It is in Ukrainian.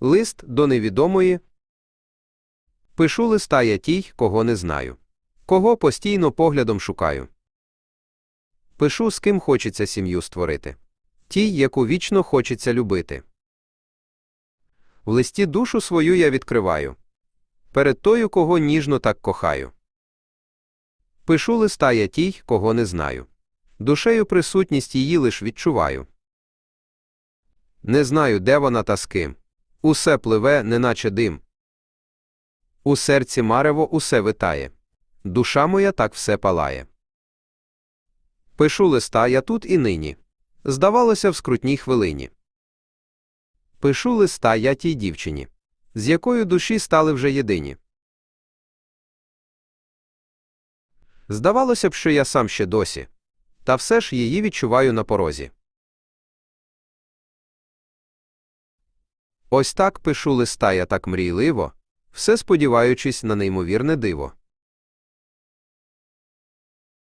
Лист до невідомої. Пишу листа я тій, кого не знаю. Кого постійно поглядом шукаю. Пишу, з ким хочеться сім'ю створити. Тій, яку вічно хочеться любити. В листі душу свою я відкриваю. Перед тою, кого ніжно так кохаю. Пишу листа я тій, кого не знаю. Душею присутність її лиш відчуваю. Не знаю, де вона та з ким. Усе пливе, неначе дим. У серці марево усе витає. Душа моя так все палає. Пишу листа я тут і нині. Здавалося, в скрутній хвилині. Пишу листа я тій дівчині, з якою душі стали вже єдині. Здавалося б, що я сам ще досі, та все ж її відчуваю на порозі. Ось так пишу листа я так мрійливо, все сподіваючись на неймовірне диво.